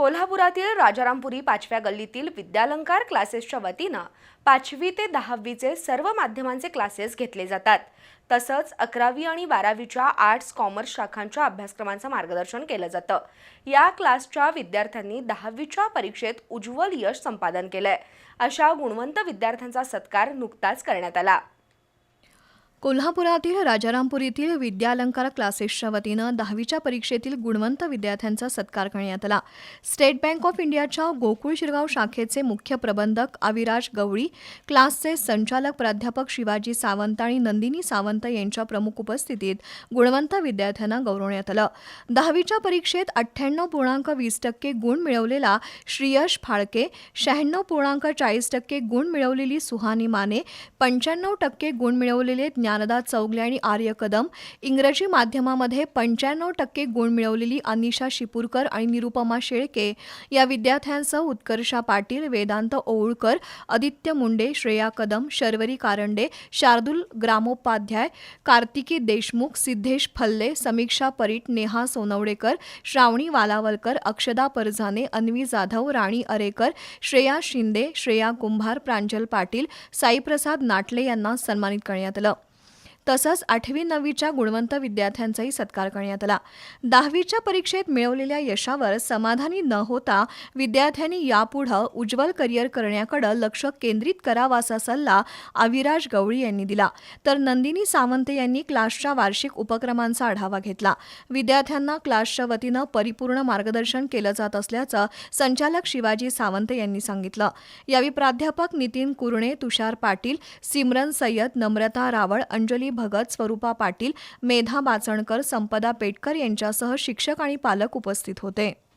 कोल्हापुरातील राजारामपुरी पाचव्या गल्लीतील विद्यालंकार क्लासेसच्या वतीनं पाचवी ते दहावीचे सर्व माध्यमांचे क्लासेस घेतले जातात. तसंच अकरावी आणि बारावीच्या आर्ट्स कॉमर्स शाखांच्या अभ्यासक्रमांचं मार्गदर्शन केलं जातं. या क्लासच्या विद्यार्थ्यांनी दहावीच्या परीक्षेत उज्ज्वल यश संपादन केलंय. अशा गुणवंत विद्यार्थ्यांचा सत्कार नुकताच करण्यात आला. कोल्हापुरातील राजारामपूर येथील विद्यालंकार क्लासेसच्या वतीनं दहावीच्या परीक्षेतील गुणवंत विद्यार्थ्यांचा सत्कार करण्यात आला. स्टेट बँक ऑफ इंडियाच्या गोकुळ शिरगाव शाखेचे मुख्य प्रबंधक अविराज गवळी क्लासचे संचालक प्राध्यापक शिवाजी सावंत आणि नंदिनी सावंत यांच्या प्रमुख उपस्थितीत गुणवंत विद्यार्थ्यांना गौरवण्यात आलं. दहावीच्या परीक्षेत अठ्ठ्याण्णव पूर्णांक वीस टक्के गुण मिळवलेला श्रीयश फाळके शहाण्णव पूर्णांक चाळीस टक्के गुण मिळवलेली सुहानी माने पंच्याण्णव टक्के गुण मिळवलेले ज्ञान ज्ञानदा चौगले आणि आर्य कदम इंग्रजी माध्यमामध्ये पंच्याण्णव टक्के गुण मिळवलेली अनिशा शिपूरकर आणि निरुपमा शेळके या विद्यार्थ्यांसह उत्कर्षा पाटील वेदांत ओवळकर आदित्य मुंडे श्रेया कदम शर्वरी कारंडे शार्दुल ग्रामोपाध्याय कार्तिकी देशमुख सिद्धेश फल्ले समीक्षा परीट नेहा सोनवडेकर श्रावणी वालावलकर अक्षदा परझाने अन्वी जाधव राणी अरेकर श्रेया शिंदे श्रेया कुंभार प्रांजल पाटील साईप्रसाद नाटले यांना सन्मानित करण्यात आलं. तसंच आठवी नववीच्या गुणवंत विद्यार्थ्यांचाही सत्कार करण्यात आला. दहावीच्या परीक्षेत मिळवलेल्या यशावर समाधानी न होता विद्यार्थ्यांनी यापुढं उज्ज्वल करिअर करण्याकडे लक्ष केंद्रित करावा असा सल्ला अविराज गवळी यांनी दिला. तर नंदिनी सावंत यांनी क्लासच्या वार्षिक उपक्रमांचा आढावा घेतला. विद्यार्थ्यांना क्लासच्या वतीनं परिपूर्ण मार्गदर्शन केलं जात असल्याचं संचालक शिवाजी सावंत यांनी सांगितलं. यावेळी प्राध्यापक नितीन कुरणे तुषार पाटील सिमरन सय्यद नम्रता रावळ अंजली भगत स्वरूपा पाटील मेधा बाचणकर संपदा पेटकर यांच्यासह शिक्षक आणि पालक उपस्थित होते.